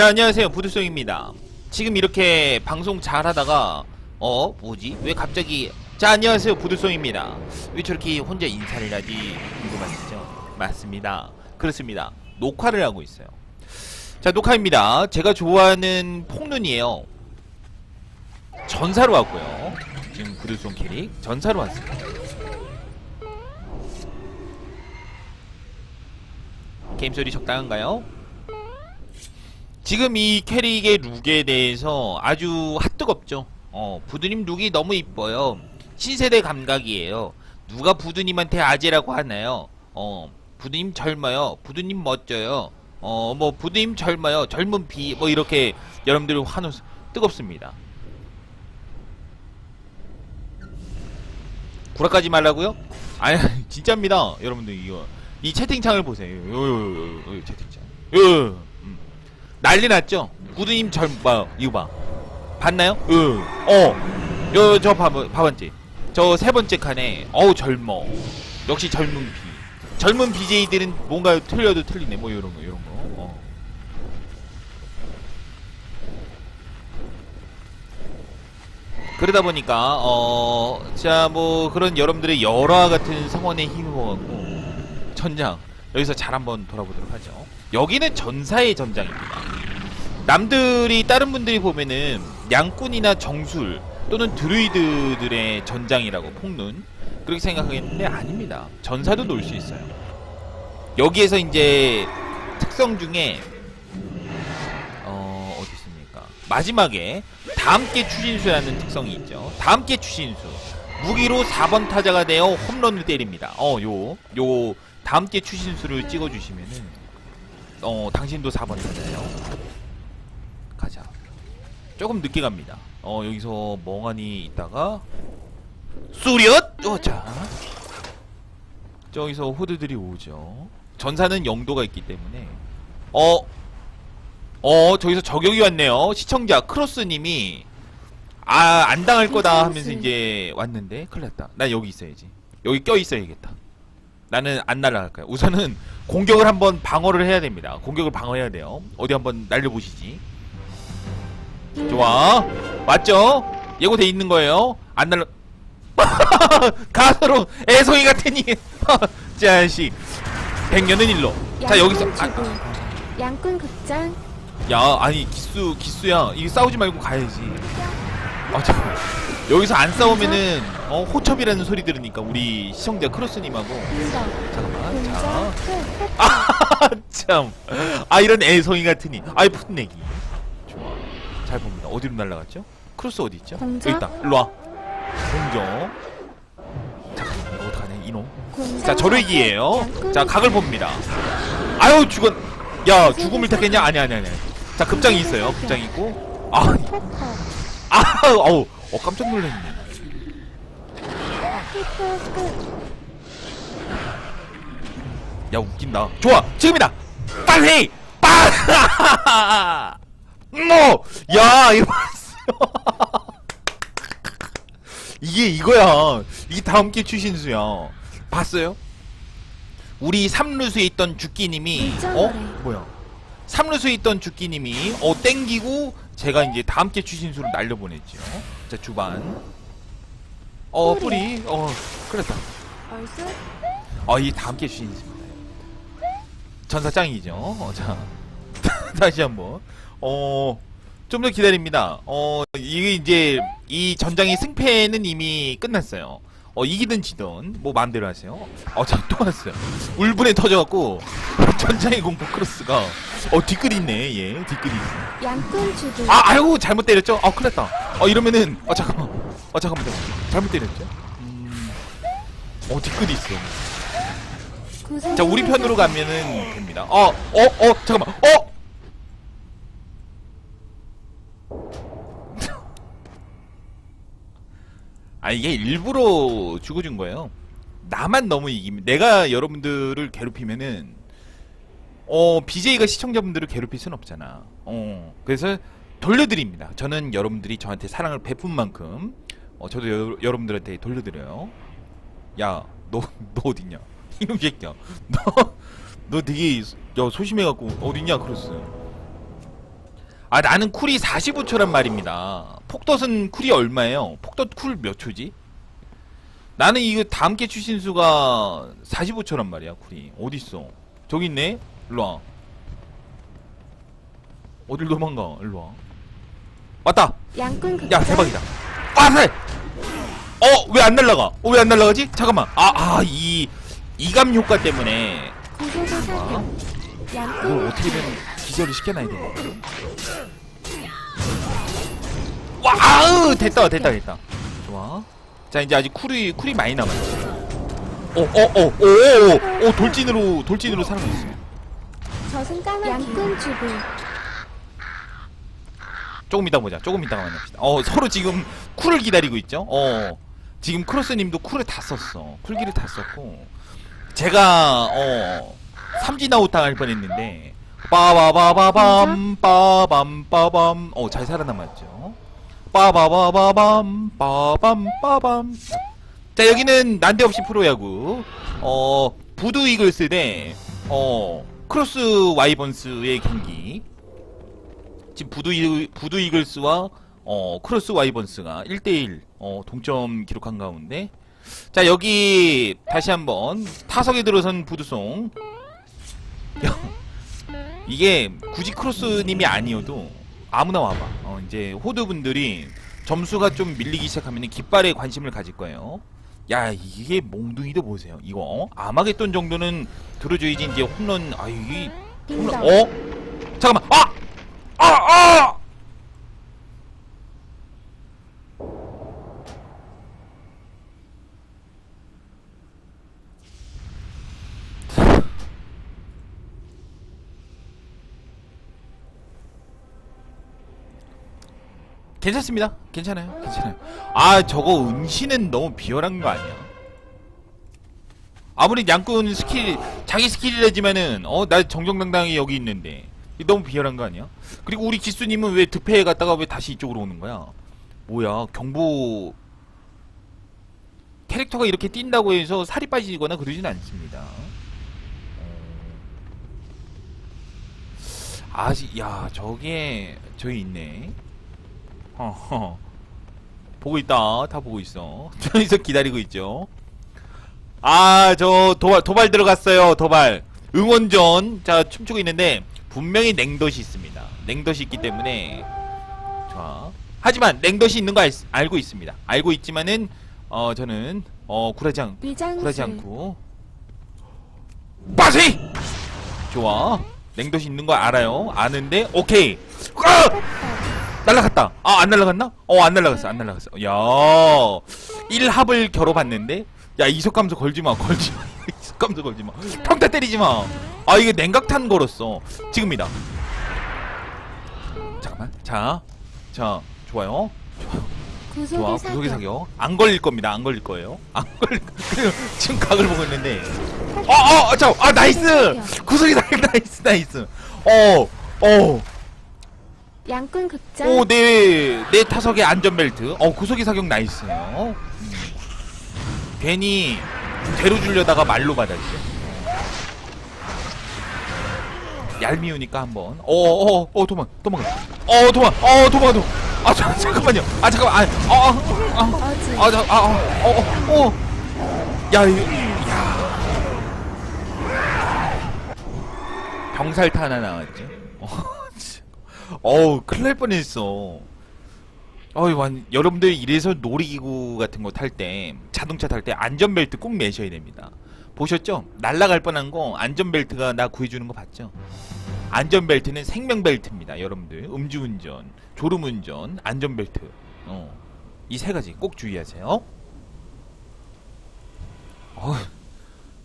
자 안녕하세요. 부두송입니다. 지금 이렇게 방송 잘 하다가 어 뭐지? 왜 갑자기 자 안녕하세요. 부두송입니다. 왜 저렇게 혼자 인사를 하지? 궁금하시죠? 맞습니다. 그렇습니다. 녹화를 하고 있어요. 자 녹화입니다. 제가 좋아하는 폭눈이에요. 전사로 왔고요. 지금 부두송 캐릭 전사로 왔습니다. 게임 소리 적당한가요? 지금 이 캐릭의 룩에 대해서 아주 핫뜨겁죠. 어, 부두님 룩이 너무 이뻐요. 신세대 감각이에요. 누가 부두님한테 아재라고 하나요? 어, 부두님 젊어요. 부두님 멋져요. 어, 뭐 부두님 젊어요. 젊은 비, 뭐 이렇게 여러분들 환호 뜨겁습니다. 구라까지 말라고요? 아니 진짜입니다, 여러분들 이거 이 채팅창을 보세요. 요, 요, 요, 요, 요 채팅창. 요, 요, 요. 음. 난리 났죠? 구두님 젊, 봐, 이거 봐. 봤나요? 응. 어. 요, 저 봐, 봐봤지? 저 세 번째 칸에, 어우, 젊어. 역시 젊은 비. 젊은 BJ들은 뭔가 틀려도 틀리네. 뭐, 요런 거, 요런 거. 어. 그러다 보니까, 어, 자, 뭐, 그런 여러분들의 열화 같은 성원에 힘입어갖고, 전장, 여기서 잘 한번 돌아보도록 하죠. 여기는 전사의 전장입니다. 남들이 다른 분들이 보면은 양꾼이나 정술 또는 드루이드들의 전장이라고 폭눈 그렇게 생각하겠는데 아닙니다. 전사도 놀 수 있어요. 여기에서 이제 특성 중에 어 어디 있습니까? 마지막에 다함께 추신수라는 특성이 있죠. 다함께 추신수 무기로 4번 타자가 되어 홈런을 때립니다. 어요요 다함께 추신수를 찍어주시면은 어 당신도 4번 타자예요. 가자. 조금 늦게 갑니다. 어 여기서 멍하니 있다가 수리엇 어자 저기서 호드들이 오죠. 전사는 영도가 있기 때문에 어. 어, 저기서 저격이 왔네요. 시청자 크로스님이 아, 안 당할 거다 하면서 이제 왔는데 큰일 났다. 나 여기 있어야지. 여기 껴 있어야겠다. 나는 안 날아갈 거야. 우선은 공격을 한번 방어를 해야 됩니다. 공격을 방어해야 돼요. 어디 한번 날려보시지. 좋아. 맞죠? 예고돼 있는 거예요. 안 날라. 가서로 애송이 같으니. 자식. 백년은 일로. 자 여기서. 아, 양꾼 극장 야 아니 기수 기수야 이거 싸우지 말고 가야지. 아 잠깐. 여기서 안 싸우면은 어 호첩이라는 소리 들으니까 우리 시청자 크로스님하고 잠깐만 자. 끝 아, 참. 아, 이런 애송이 같으니. 아이, 풋내기. 좋아. 잘 봅니다. 어디로 날아갔죠? 크로스 어디 있죠? 공정? 여기 있다. 일로 와. 공정. 잠깐만, 이거 어떡하네, 이놈. 자, 저르기예요 자, 각을 봅니다. 아유, 죽은. 야, 죽음을 택했냐? 아니, 아니, 아니. 자, 급장이 있어요. 급장이 있고. 아, 아, 어우. 어, 깜짝 놀랐네. 야, 웃긴다. 좋아! 지금이다! 빨리! 빨리! 뭐! 야, 이거. 이게 이거야. 이게 다음 게 추신수야. 봤어요? 우리 삼루수에 있던 주끼님이, 어? 뭐야? 삼루수에 있던 주끼님이, 어, 땡기고, 제가 이제 다음 게 추신수를 날려보냈죠. 자, 주반. 어, 뿌리. 어, 그랬다. 얼쑤 어, 이 다음 게 주인입니다. 전사 짱이죠. 어, 자. 다시 한 번. 어, 좀 더 기다립니다. 어, 이게 이제, 이 전장의 승패는 이미 끝났어요. 어, 이기든 지든, 뭐, 마음대로 하세요. 어, 자, 또 왔어요. 울분에 터져갖고, 전장의 공포 크로스가, 어, 뒷글이 있네, 얘. 뒷글이 있어. 아, 아이고, 잘못 때렸죠? 어, 큰일 났다. 어, 이러면은, 어, 잠깐만. 어, 잠깐만, 잠깐만. 잘못 때렸죠? 음, 어, 뒷글이 있어. 구슬 자 우리 편으로 가면은 됩니다. 어, 어, 어, 잠깐만, 어. 아 이게 일부러 죽어준 거예요. 나만 너무 이기면 내가 여러분들을 괴롭히면은 어 BJ가 시청자분들을 괴롭힐 순 없잖아. 어 그래서 돌려드립니다. 저는 여러분들이 저한테 사랑을 베푼 만큼 어 저도 여, 여러분들한테 돌려드려요. 야, 너 너 어딨냐? 이놈 새끼야. 너, 너 되게 야, 소심해갖고 어딨냐 크로스. 아 나는 쿨이 45초란 말입니다. 폭덧은 쿨이 얼마예요? 폭덧 쿨몇 초지? 나는 이거 다음 게 출신수가 45초란 말이야 쿨이. 어딨어? 저기 있네? 일로와. 어딜 도망가? 일로와. 왔다! 양꾼 극장. 야 대박이다. 와세 어왜 안 날라가? 어 왜 안 날라가지? 잠깐만. 아아이 이감 효과 때문에. 사격. 이걸 어떻게든 기절을 시켜놔야 돼. 와, 아으, 됐다, 됐다, 됐다. 좋아. 자, 이제 아직 쿨이, 쿨이 많이 남았지. 어, 어, 어, 오, 오, 오, 오, 돌진으로, 돌진으로 살아났어. 저승 까마귀. 양꾼 주부. 조금 이따 보자. 조금 이따가 만납시다. 어, 서로 지금 쿨을 기다리고 있죠? 어, 지금 크로스님도 쿨을 다 썼어. 쿨기를 다 썼고. 제가, 어, 삼진아웃 당할 뻔 했는데, 빠바바바밤, 빠밤, 빠밤. 어, 잘 살아남았죠? 빠바바바밤, 빠밤, 빠밤. 자, 여기는 난데없이 프로야구. 어, 부두 이글스 대, 어, 크로스 와이번스의 경기. 지금 부두, 이, 부두 이글스와 어, 크로스 와이번스가 1대1 어, 동점 기록한 가운데 자 여기 다시 한번 타석에 들어선 부두송 야, 이게 굳이 크로스님이 아니어도 아무나 와봐 어, 이제 호드 분들이 점수가 좀 밀리기 시작하면 깃발에 관심을 가질 거예요 야 이게 몽둥이도 보세요 이거 어? 아마겟돈 정도는 들어줘야지 이제 홈런 아 이게 홈런. 어? 잠깐만 아! 아! 아! 괜찮습니다. 괜찮아요. 괜찮아요. 아, 저거 은신은 너무 비열한 거 아니야? 아무리 양꾼 스킬, 자기 스킬이라지만은, 어, 나 정정당당히 여기 있는데. 너무 비열한 거 아니야? 그리고 우리 기수님은 왜 득패에 갔다가 왜 다시 이쪽으로 오는 거야? 뭐야, 경보, 캐릭터가 이렇게 뛴다고 해서 살이 빠지거나 그러진 않습니다. 어. 아직, 야, 저게, 저기 있네. 어허. 보고 있다. 다 보고 있어. 저기서 기다리고 있죠. 아, 저 도발 도발 들어갔어요. 도발. 응원전. 자, 춤추고 있는데 분명히 냉덧이 있습니다. 냉덧이 있기 때문에 자. 하지만 냉덧이 있는 거 알, 알고 있습니다. 알고 있지만은 어 저는 어 굴하지 않 위장술. 굴하지 않고 빠시! 좋아. 냉덧이 있는 거 알아요. 아는데 오케이. 아! 날라갔다. 아, 안 날라갔나? 어, 안 날라갔어. 안 날라갔어. 야. 1합을 겨뤄 봤는데 야, 이속감소 걸지 마. 걸지 마. 이속감소 걸지 마. 평타 때리지 마. 아, 이게 냉각탄 걸었어. 지금이다. 잠깐만. 자. 자, 좋아요. 좋아. 구속의 구속의 사격. 안 걸릴 겁니다. 안 걸릴 거예요. 안 걸릴 지금 각을 보고 있는데. 어, 어, 어, 자. 아, 나이스. 구속의 사격 나이스. 나이스. 어. 어. 양꾼 극장. 오, 내, 내 타석의 안전벨트. 어, 구속이 사격 나이스요. 음. 괜히 대로 주려다가 말로 받았죠. 얄미우니까 한번. 어, 어, 어, 도망, 도망가. 어, 도망, 어, 도망가, 도망. 아, 잠, 잠깐만요. 아, 잠깐만. 아, 아, 아. 아, 아, 자, 아, 아, 어, 어, 어. 야, 이, 야. 병살타 하나 나왔죠. 어, 참. 어우, 큰일 날 뻔했어. 어이, 완, 여러분들 이래서 놀이기구 같은 거 탈 때, 자동차 탈 때 안전벨트 꼭 매셔야 됩니다. 보셨죠? 날라갈 뻔한 거 안전벨트가 나 구해주는 거 봤죠? 안전벨트는 생명벨트입니다, 여러분들. 음주운전, 졸음운전, 안전벨트. 어. 이 세 가지 꼭 주의하세요. 어,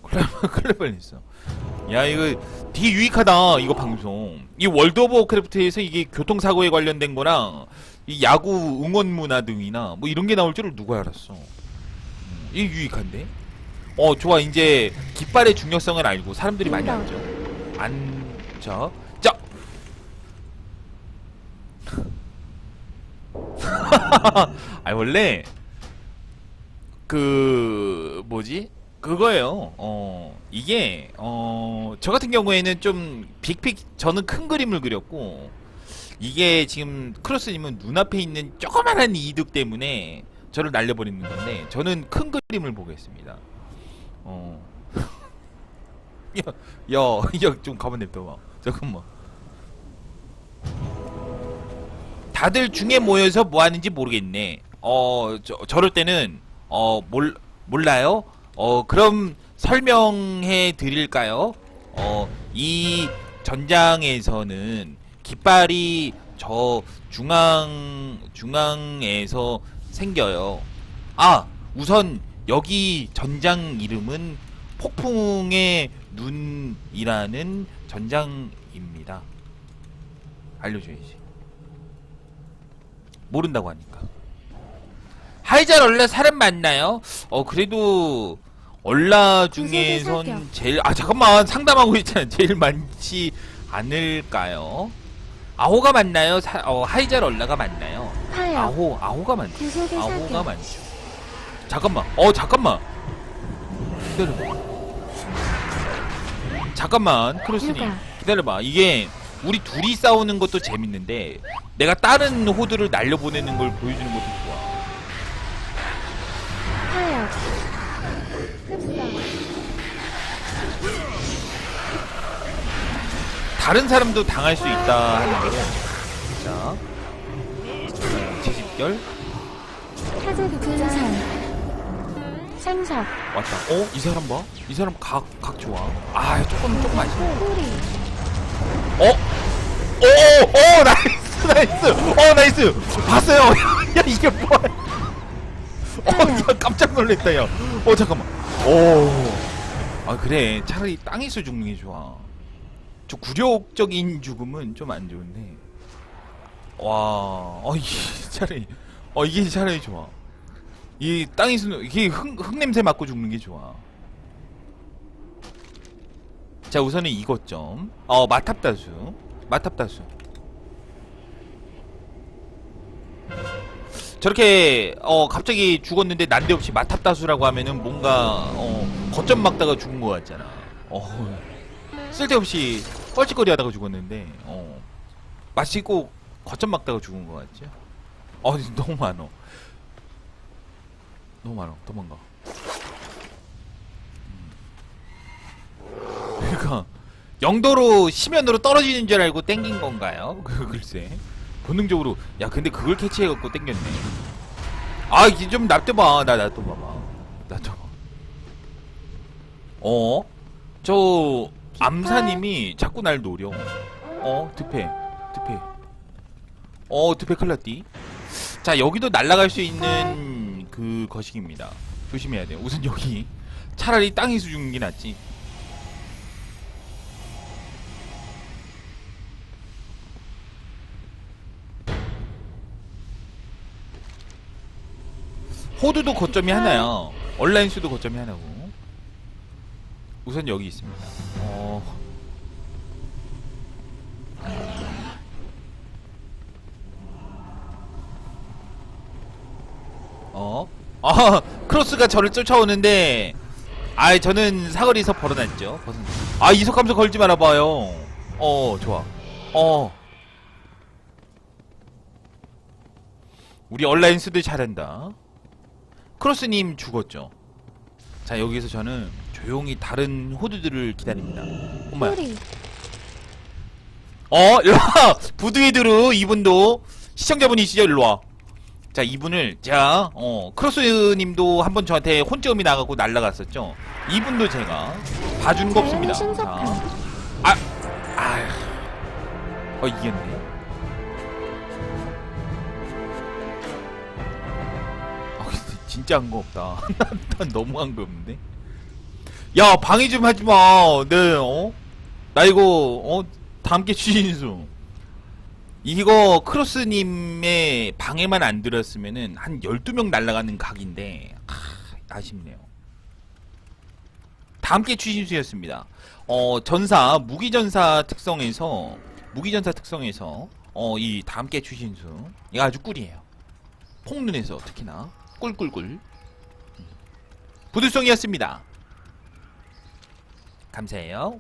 큰일 날 뻔했어. 야, 이거 되게 유익하다, 이거 방송. 이 월드 오브 워크래프트에서 이게 교통사고에 관련된 거랑, 이 야구 응원 문화 등이나 뭐 이런 게 나올 줄을 누가 알았어. 음, 이게 유익한데? 어, 좋아. 이제 깃발의 중요성을 알고 사람들이 많이. 알죠. 앉아. 자! 아, 원래, 그, 뭐지? 그거예요. 어, 이게, 어, 저 같은 경우에는 좀 빅픽, 저는 큰 그림을 그렸고, 이게 지금 크로스님은 눈앞에 있는 조그만한 이득 때문에 저를 날려버리는 건데 저는 큰 그림을 보겠습니다. 어. 야, 야, 야, 좀 가만 냅둬봐. 잠깐만. 다들 중에 모여서 뭐 하는지 모르겠네. 어, 저, 저럴 때는, 어, 몰, 몰라요? 어, 그럼 설명해 드릴까요? 어, 이 전장에서는 깃발이 저 중앙, 중앙에서 생겨요. 아, 우선 여기 전장 이름은 폭풍의 눈이라는 전장입니다. 알려줘야지. 모른다고 하니까. 하이잘 얼라 사람 많나요? 어 그래도 얼라 중에선 사격. 제일 아 잠깐만 상담하고 있잖아. 제일 많지 않을까요? 아호가 맞나요? 사, 어, 하이잘 얼라가 맞나요? 파열, 아호 아호가 많죠. 구속의 아호가 사격, 많죠. 잠깐만. 어 잠깐만. 기다려봐. 잠깐만 크로스님. 기다려봐. 이게 우리 둘이 싸우는 것도 재밌는데 내가 다른 호드를 날려보내는 걸 보여주는 것도 좋아. 다른 사람도 당할 수 있다 하는 거를 자 제집결 타제 극장, 생석, 왔다. 어? 이 사람 봐? 이 사람 각, 각 좋아. 아 조금 조금 아쉽네. 뿌리, 어? 오, 오, 나이스, 나이스. 어, 나이스. 봤어요. 야, 이게 뭐야? 어, 야, 깜짝 놀랐다, 야. 어, 잠깐만. 오. 아, 그래. 차라리 땅에서 죽는 게 좋아. 저 굴욕적인 죽음은 좀 안 좋은데. 와, 어, 이게 차라리, 어, 이게 차라리 좋아. 이 땅에서, 이게 흙, 흙 냄새 맡고 죽는 게 좋아. 자 우선은 이것 좀. 어 마탑다수. 마탑다수. 저렇게 어 갑자기 죽었는데 난데없이 마탑다수라고 하면은 뭔가 어 거점 막다가 죽은 것 같잖아. 어 쓸데없이 뻘짓거리 하다가 죽었는데 어 마시고 거점 막다가 죽은 것 같죠? 어 너무 많어. 너무 많어. 도망가. 그러니까 영도로 시면으로 떨어지는 줄 알고 땡긴 건가요? 그 글쎄 본능적으로 야 근데 그걸 캐치해갖고 땡겼네 아 이제 좀 놔둬봐 나 놔둬봐봐 놔둬봐 어? 저 암사님이 자꾸 날 노려. 어? 드페 드페 어 드페 클라띠 자 여기도 날아갈 수 있는 그 거식입니다. 조심해야 돼요. 우선 여기 차라리 땅에서 죽는 게 낫지. 호두도 거점이 하나야. 온라인 수도 거점이 하나고. 우선 여기 있습니다. 어. 어? 아, 크로스가 저를 쫓아오는데, 아, 저는 사거리에서 벌어났죠. 벗은. 아, 이속함수 걸지 말아봐요. 어, 좋아. 어. 우리 온라인 수도 잘한다. 크로스님 죽었죠. 자 여기서 저는 조용히 다른 호두들을 기다립니다. 엄마야. 뿌리, 어 일로 와 부드이드루 이분도 시청자분이시죠 일로 와. 자 이분을 자 어, 크로스 님도 한 번 저한테 혼점이 나가고 날라갔었죠. 이분도 제가 봐준 거 없습니다. 자연 신속함, 자, 아, 아, 어 이겼네. 아 근데 진짜 한 거 없다. 난 너무 한 거 없는데. 야 방해 좀 하지 마. 네 어? 나 이거 어 다함께 추신수. 이거 크로스님의 방해만 안 들었으면은 한 12명 날아가는 각인데 아, 아쉽네요. 다 함께 추신수였습니다. 어, 전사, 무기전사 특성에서, 무기전사 특성에서, 어, 이다 함께 추신수. 이거 아주 꿀이에요. 폭눈에서 특히나. 꿀꿀꿀. 부두성이었습니다. 감사해요.